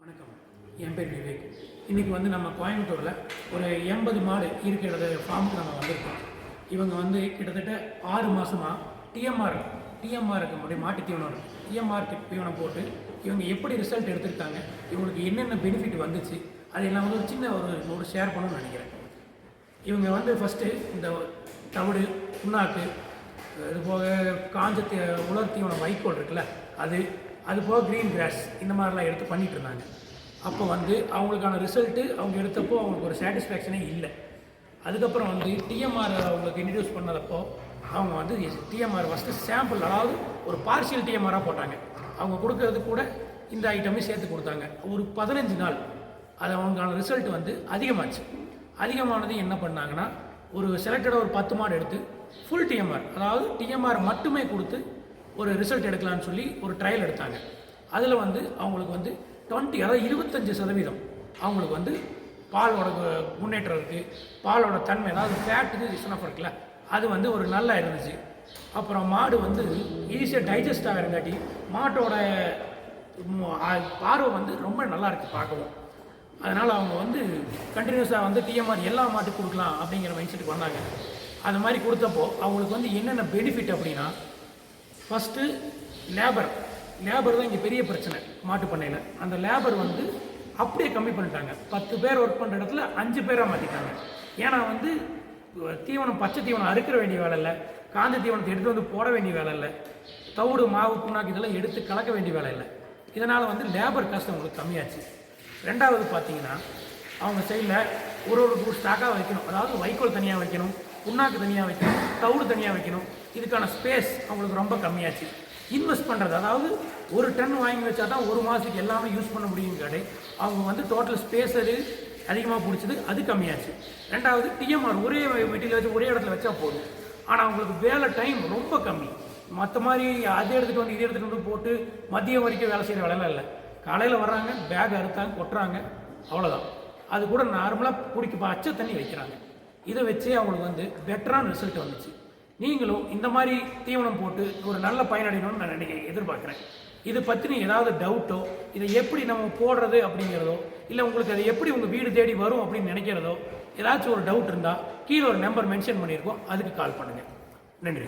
வணக்கம். என் பேர் விவேக். இன்றைக்கி வந்து நம்ம கோயம்புத்தூரில் ஒரு எண்பது மாடு இருக்கிறது ஃபார்முக்கு நம்ம வந்திருக்கோம். இவங்க வந்து கிட்டத்தட்ட ஆறு மாதமாக டிஎம்ஆர் டிஎம்ஆர் இருக்க முடிய மாட்டு தீவனம் டிஎம்ஆர் தீவனம் போட்டு இவங்க எப்படி ரிசல்ட் எடுத்திருக்காங்க இவங்களுக்கு என்னென்ன பெனிஃபிட் வந்துச்சு அதெல்லாம் வந்து ஒரு சின்ன ஒரு ஒரு ஷேர் பண்ணணும்னு நினைக்கிறேன். இவங்க வந்து ஃபஸ்ட்டு இந்த தவிடு புண்ணாக்கு இது போக காஞ்ச தீ உலர் தீவனம் வைக்கோல் இருக்குல்ல அது அது போக க்ரீன் கிராஸ் இந்த மாதிரிலாம் எடுத்து பண்ணிட்டு இருந்தாங்க அப்போ வந்து அவங்களுக்கான ரிசல்ட்டு அவங்க எடுத்தப்போ அவங்களுக்கு ஒரு சாட்டிஸ்ஃபேக்ஷனே இல்லை. அதுக்கப்புறம் வந்து டிஎம்ஆர் அவங்களுக்கு இன்ட்ரடியூஸ் பண்ணதப்போ அவங்க வந்து டிஎம்ஆர் ஃபஸ்ட்டு சாம்பிள் அதாவது ஒரு பார்ஷியல் டிஎம்ஆராக போட்டாங்க. அவங்க கொடுக்கறது கூட இந்த ஐட்டமே சேர்த்து கொடுத்தாங்க. ஒரு பதினஞ்சு நாள் அது அவங்களுக்கான ரிசல்ட் வந்து அதிகமாச்சு. அதிகமானது என்ன பண்ணாங்கன்னா ஒரு செலக்டடாக ஒரு பத்து மாடு எடுத்து ஃபுல் டிஎம்ஆர் அதாவது டிஎம்ஆர் மட்டுமே கொடுத்து ஒரு ரிசல்ட் எடுக்கலாம்னு சொல்லி ஒரு ட்ரையல் எடுத்தாங்க. அதில் வந்து அவங்களுக்கு வந்து டுவெண்ட்டி அதாவது இருபத்தஞ்சு சதவீதம் அவங்களுக்கு வந்து பாலோட முன்னேற்றம் இருக்குது பாலோட தன்மை அதாவது ஃபேட்டுக்கு ரிசனப் இருக்குல்ல அது வந்து ஒரு நல்லா இருந்துச்சு. அப்புறம் மாடு வந்து ஈஸியாக டைஜஸ்ட் ஆகிறங்காட்டி மாட்டோட பார்வை வந்து ரொம்ப நல்லா இருக்குது பார்க்கவும். அதனால் அவங்க வந்து கண்டினியூஸாக வந்து டிஎம்ஆர் எல்லா மாட்டுக்கும் கொடுக்கலாம் அப்படிங்கிற மைண்ட் செட்டுக்கு வந்தாங்க. அது மாதிரி கொடுத்தப்போ அவங்களுக்கு வந்து என்னென்ன பெனிஃபிட் அப்படின்னா ஃபஸ்ட்டு லேபர் லேபர் தான் இங்கே பெரிய பிரச்சனை மாட்டு பண்ணையில். அந்த லேபர் வந்து அப்படியே கம்மி பண்ணிட்டாங்க. பத்து பேர் ஒர்க் பண்ணுற இடத்துல அஞ்சு பேராக மாற்றிட்டாங்க ஏன்னா வந்து தீவனம் பச்சை தீவனம் அறுக்கிற வேண்டிய வேலை இல்லை. காஞ்ச தீவனத்தை எடுத்து வந்து போட வேண்டிய வேலை இல்லை. தவிடு மாவு புண்ணாக்கு இதெல்லாம் எடுத்து கலக்க வேண்டிய வேலை இல்லை. இதனால் வந்து லேபர் காஸ்ட் அவங்களுக்கு கம்மியாச்சு. ரெண்டாவது பார்த்தீங்கன்னா அவங்க சைடில் ஒரு ஒரு ஸ்டாக்காக வைக்கணும். அதாவது வைக்கோல் தனியாக வைக்கணும். புண்ணாக்கு தனியாக வைக்கணும் தவிடு தனியாக வைக்கணும். இதுக்கான ஸ்பேஸ் அவங்களுக்கு ரொம்ப கம்மியாச்சு. இன்வெஸ்ட் பண்ணுறது அதாவது ஒரு டன் வாங்கி வச்சா தான் ஒரு மாதத்துக்கு எல்லாமே யூஸ் பண்ண முடியும் கடை. அவங்க வந்து டோட்டல் ஸ்பேஸ் அது அதிகமாக பிடிச்சது அது கம்மியாச்சு. ரெண்டாவது டிஎம்ஆர் ஒரே மெட்டீரியல் வச்சு ஒரே இடத்துல வச்சா போதும். ஆனால் அவங்களுக்கு வேலை டைம் ரொம்ப கம்மி. மற்ற மாதிரி அதை எடுத்துகிட்டு வந்து இதை எடுத்துகிட்டு வந்து போட்டு மதியம் வரைக்கும் வேலை செய்கிற வேலைலாம் இல்லை. காலையில் வர்றாங்க பேக் அறுத்தாங்க கொட்டுறாங்க அவ்வளோதான் அது கூட நார்மலாக குடிக்க பச்சை தண்ணி வைக்கிறாங்க. இதை வச்சே அவங்களுக்கு வந்து பெட்டரான ரிசல்ட் வந்துச்சு. நீங்களும் இந்த மாதிரி தீவனம் போட்டு ஒரு நல்ல பயனடையணும்னு நான் நினைக்க எதிர்பார்க்குறேன். இது பற்றின ஏதாவது டவுட்டோ இதை எப்படி நம்ம போடுறது அப்படிங்கிறதோ இல்லை உங்களுக்கு அது எப்படி உங்கள் வீடு தேடி வரும் அப்படின்னு நினைக்கிறதோ ஏதாச்சும் ஒரு டவுட் இருந்தால் கீழே ஒரு நம்பர் மென்ஷன் பண்ணியிருக்கோம் அதுக்கு கால் பண்ணுங்கள் நன்றி.